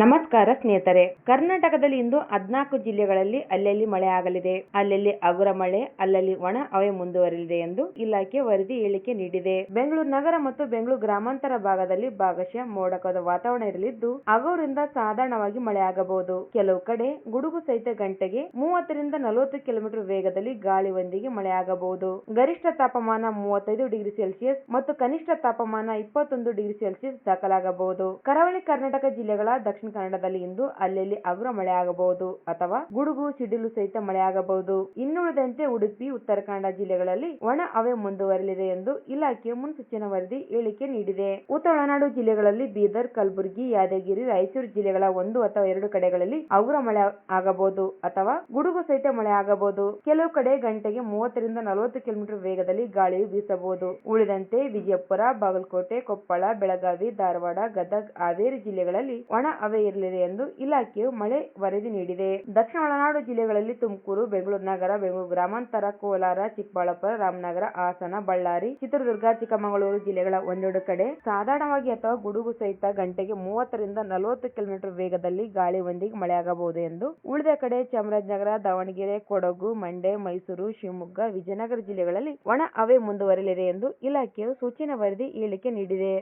ನಮಸ್ಕಾರ ಸ್ನೇಹಿತರೆ, ಕರ್ನಾಟಕದಲ್ಲಿ ಇಂದು ಹದಿನಾಲ್ಕು ಜಿಲ್ಲೆಗಳಲ್ಲಿ ಅಲ್ಲಲ್ಲಿ ಮಳೆ ಆಗಲಿದೆ. ಅಲ್ಲಲ್ಲಿ ಅಗುರ ಮಳೆ, ಅಲ್ಲಲ್ಲಿ ಒಣ ಹವೆ ಮುಂದುವರಿಯಲಿದೆ ಎಂದು ಇಲಾಖೆ ವರದಿ ಹೇಳಿಕೆ ನೀಡಿದೆ. ಬೆಂಗಳೂರು ನಗರ ಮತ್ತು ಬೆಂಗಳೂರು ಗ್ರಾಮಾಂತರ ಭಾಗದಲ್ಲಿ ಭಾಗಶಃ ಮೋಡಕದ ವಾತಾವರಣ ಇರಲಿದ್ದು ಅಗೋರಿಂದ ಸಾಧಾರಣವಾಗಿ ಮಳೆಯಾಗಬಹುದು ಕೆಲವು ಕಡೆ ಗುಡುಗು ಸಹಿತ ಗಂಟೆಗೆ ಮೂವತ್ತರಿಂದ ನಲವತ್ತು ಕಿಲೋಮೀಟರ್ ವೇಗದಲ್ಲಿ ಗಾಳಿಯೊಂದಿಗೆ ಮಳೆಯಾಗಬಹುದು ಗರಿಷ್ಠ ತಾಪಮಾನ ಮೂವತ್ತೈದು ಡಿಗ್ರಿ ಸೆಲ್ಸಿಯಸ್ ಮತ್ತು ಕನಿಷ್ಠ ತಾಪಮಾನ ಇಪ್ಪತ್ತೊಂದು ಡಿಗ್ರಿ ಸೆಲ್ಸಿಯಸ್ ದಾಖಲಾಗಬಹುದು. ಕರಾವಳಿ ಕರ್ನಾಟಕ ಜಿಲ್ಲೆಗಳ ದಕ್ಷಿಣ ಕನ್ನಡದಲ್ಲಿ ಇಂದು ಅಲ್ಲಲ್ಲಿ ಹಗುರ ಮಳೆಯಾಗಬಹುದು ಅಥವಾ ಗುಡುಗು, ಸಿಡಿಲು ಸಹಿತ ಮಳೆಯಾಗಬಹುದು. ಇನ್ನುಳಿದಂತೆ ಉಡುಪಿ ಉತ್ತರ ಕನ್ನಡ ಜಿಲ್ಲೆಗಳಲ್ಲಿ ಒಣ ಹವೆ ಮುಂದುವರಲಿದೆ ಎಂದು ಇಲಾಖೆ ಮುನ್ಸೂಚನಾ ವರದಿ ಹೇಳಿಕೆ ನೀಡಿದೆ. ಉತ್ತರ ಒಳನಾಡು ಜಿಲ್ಲೆಗಳಲ್ಲಿ ಬೀದರ್, ಕಲಬುರಗಿ, ಯಾದಗಿರಿ, ರಾಯಚೂರು ಜಿಲ್ಲೆಗಳ ಒಂದು ಅಥವಾ ಎರಡು ಕಡೆಗಳಲ್ಲಿ ಹಗುರ ಮಳೆ ಆಗಬಹುದು ಅಥವಾ ಗುಡುಗು ಸಹಿತ ಮಳೆ ಆಗಬಹುದು ಕೆಲವು ಕಡೆ ಗಂಟೆಗೆ ಮೂವತ್ತರಿಂದ ನಲವತ್ತು ಕಿಲೋಮೀಟರ್ ವೇಗದಲ್ಲಿ ಗಾಳಿಯು ಬೀಸಬಹುದು. ಉಳಿದಂತೆ ವಿಜಯಪುರ, ಬಾಗಲಕೋಟೆ, ಕೊಪ್ಪಳ, ಬೆಳಗಾವಿ, ಧಾರವಾಡ, ಗದಗ, ಹಾವೇರಿ ಜಿಲ್ಲೆಗಳಲ್ಲಿ ಒಣ ಹವೆ ಇರಲಿದೆ ಎಂದು ಇಲಾಖೆಯು ಮಳೆ ವರದಿ ನೀಡಿದೆ. ದಕ್ಷಿಣ ಒಳನಾಡು ಜಿಲ್ಲೆಗಳಲ್ಲಿ ತುಮಕೂರು, ಬೆಂಗಳೂರು ನಗರ, ಬೆಂಗಳೂರು ಗ್ರಾಮಾಂತರ, ಕೋಲಾರ, ಚಿಕ್ಕಬಳ್ಳಾಪುರ, ರಾಮನಗರ, ಹಾಸನ, ಬಳ್ಳಾರಿ, ಚಿತ್ರದುರ್ಗ, ಚಿಕ್ಕಮಗಳೂರು ಜಿಲ್ಲೆಗಳ ಒಂದೆರಡು ಕಡೆ ಸಾಧಾರಣವಾಗಿ ಅಥವಾ ಗುಡುಗು ಸಹಿತ ಗಂಟೆಗೆ ಮೂವತ್ತರಿಂದ ನಲವತ್ತು ಕಿಲೋಮೀಟರ್ ವೇಗದಲ್ಲಿ ಗಾಳಿ ಒಂದಿಗೆ ಮಳೆಯಾಗಬಹುದು ಎಂದು ಉಳಿದ ಕಡೆ ಚಾಮರಾಜನಗರ, ದಾವಣಗೆರೆ, ಕೊಡಗು, ಮಂಡ್ಯ, ಮೈಸೂರು, ಶಿವಮೊಗ್ಗ, ವಿಜಯನಗರ ಜಿಲ್ಲೆಗಳಲ್ಲಿ ಒಣ ಹವೆ ಮುಂದುವರೆಯಲಿದೆ ಎಂದು ಇಲಾಖೆಯು ಸೂಚನಾ ವರದಿ ಹೇಳಿಕೆ ನೀಡಿದೆ.